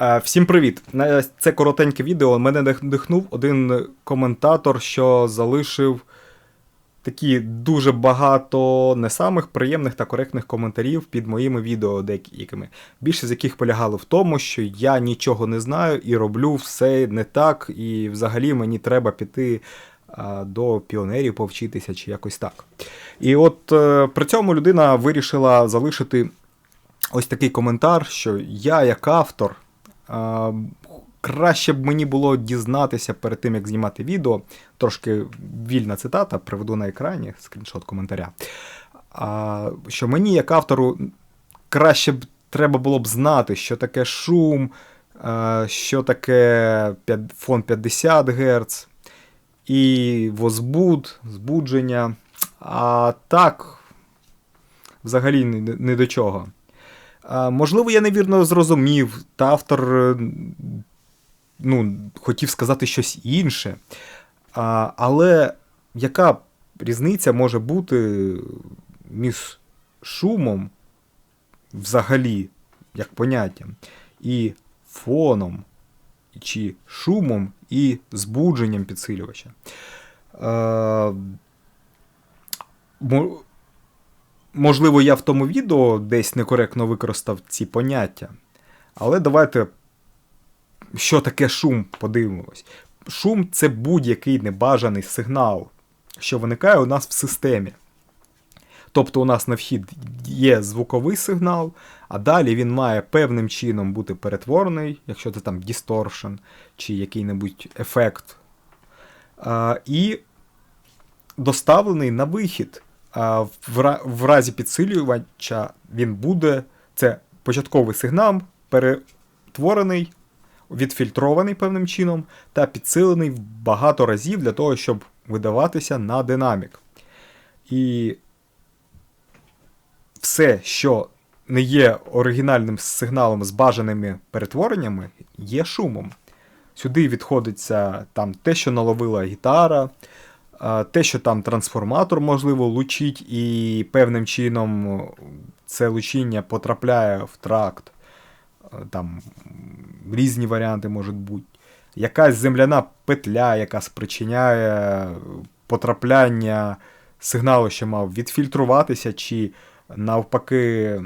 Е, Всім привіт! Це коротеньке відео мене надихнув один коментатор, що залишив такі дуже багато не самих приємних та коректних коментарів під моїми відео деякими. Більше з яких полягало в тому, що я нічого не знаю і роблю все не так, і взагалі мені треба піти до піонерів повчитися чи якось так. І от е, при цьому людина вирішила залишити ось такий коментар, що я, як автор. Краще б мені було дізнатися перед тим, як знімати відео. Трошки вільна цитата, приведу на екрані скріншот коментаря. А, Що мені, як автору, краще б треба було б знати, що таке шум, що таке фон 50 Гц і возбуд, збудження. А так, взагалі, не до чого. Можливо, я невірно зрозумів, та автор ну, хотів сказати щось інше. Але яка різниця може бути між шумом взагалі, як поняттям, і фоном, чи шумом і збудженням підсилювача? Можливо, я в тому відео десь некоректно використав ці поняття. Але давайте, що таке шум, подивимось. Шум це будь-який небажаний сигнал, що виникає у нас в системі. Тобто у нас на вхід є звуковий сигнал, а далі він має певним чином бути перетворений, якщо це там дісторшн чи який-небудь ефект. А, І доставлений на вихід в разі підсилювача він буде. Це початковий сигнал, перетворений, відфільтрований певним чином, та підсилений багато разів для того, щоб видаватися на динамік. І все, що не є оригінальним сигналом з бажаними перетвореннями, є шумом. Сюди відходиться там те, що наловила гітара, те, що там трансформатор, можливо, лучить, і певним чином це лучіння потрапляє в тракт, там різні варіанти можуть бути. Якась земляна петля, яка спричиняє потрапляння сигналу, що мав відфільтруватися, чи навпаки е,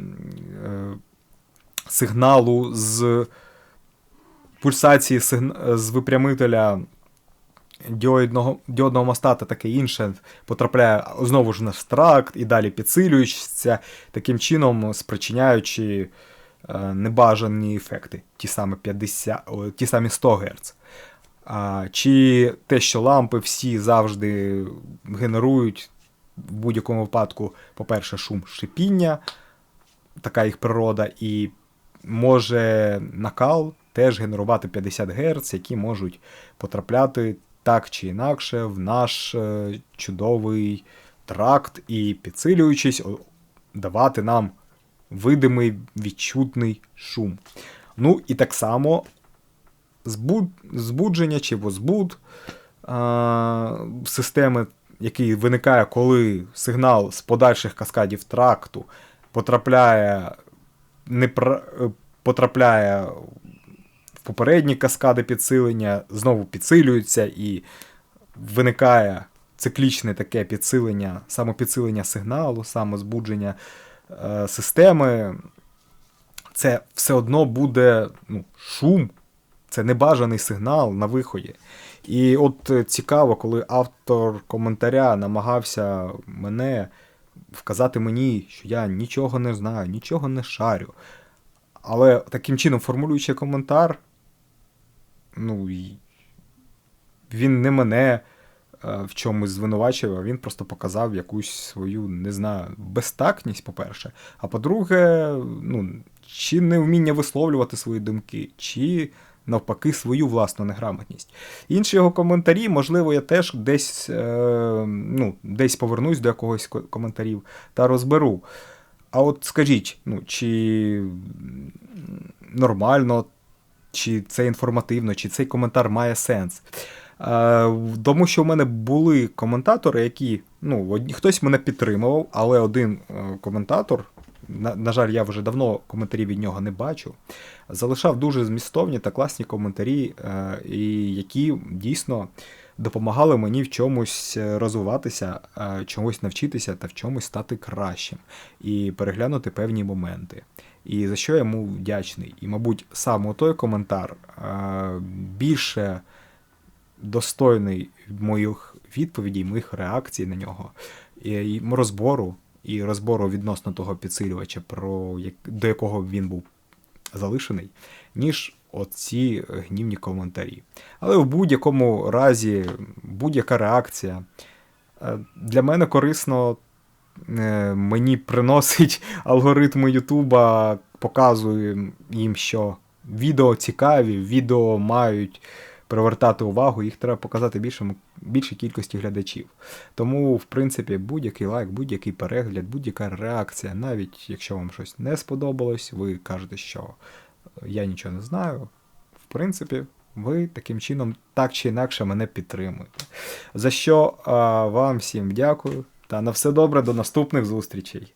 сигналу з пульсації з випрямителя діодного діодного моста та таке інше потрапляє знову ж на стракт і далі підсилюється, таким чином спричиняючи е, небажані ефекти, ті самі 50, о, ті самі 100 Гц. А, Чи те, що лампи всі завжди генерують в будь-якому випадку, по-перше, шум шипіння, така їх природа, і може накал теж генерувати 50 Гц, які можуть потрапляти так чи інакше в наш е, чудовий тракт і, підсилюючись, давати нам видимий відчутний шум. Ну і так само збуд, збудження чи возбуд а, системи, який виникає, коли сигнал з подальших каскадів тракту потрапляє не потрапляє попередні каскади підсилення знову підсилюються і виникає циклічне таке підсилення, самопідсилення сигналу, самозбудження е, системи. Це все одно буде ну, шум, це небажаний сигнал на виході. І от цікаво, коли автор коментаря намагався мене вказати мені, що я нічого не знаю, нічого не шарю. Але таким чином, формулюючи коментар, ну, він не мене е, в чомусь звинувачив, а він просто показав якусь свою, не знаю, безтакність, по-перше. А по-друге, ну, чи невміння висловлювати свої думки, чи навпаки свою власну неграмотність. Інші його коментарі, можливо, я теж десь е, ну, десь повернусь до якогось коментарів та розберу. А от скажіть, ну, чи нормально чи це інформативно, чи цей коментар має сенс. Е, тому що в мене були коментатори, які. ну, Хтось мене підтримував, але один е, коментатор на, на жаль, я вже давно коментарів від нього не бачу. Залишав дуже змістовні та класні коментарі, е, і які дійсно допомагали мені в чомусь розвиватися, чомусь навчитися та в чомусь стати кращим і переглянути певні моменти. І за що я йому вдячний. І, мабуть, саме той коментар е, більше достойний моїх відповідей, моїх реакцій на нього, і, розбору, і розбору відносно того підсилювача, про до якого він був залишений, ніж оці гнівні коментарі. Але в будь-якому разі, будь-яка реакція е, для мене корисно. Е, Мені приносить алгоритми Ютуба, показує їм, що відео цікаві, відео мають привертати увагу, їх треба показати більшому, більшій кількості глядачів. Тому, в принципі, будь-який лайк, будь-який перегляд, будь-яка реакція, навіть якщо вам щось не сподобалось, ви кажете, що я нічого не знаю. В принципі, ви таким чином так чи інакше мене підтримуєте. За що а, вам всім дякую та на все добре до наступних зустрічей.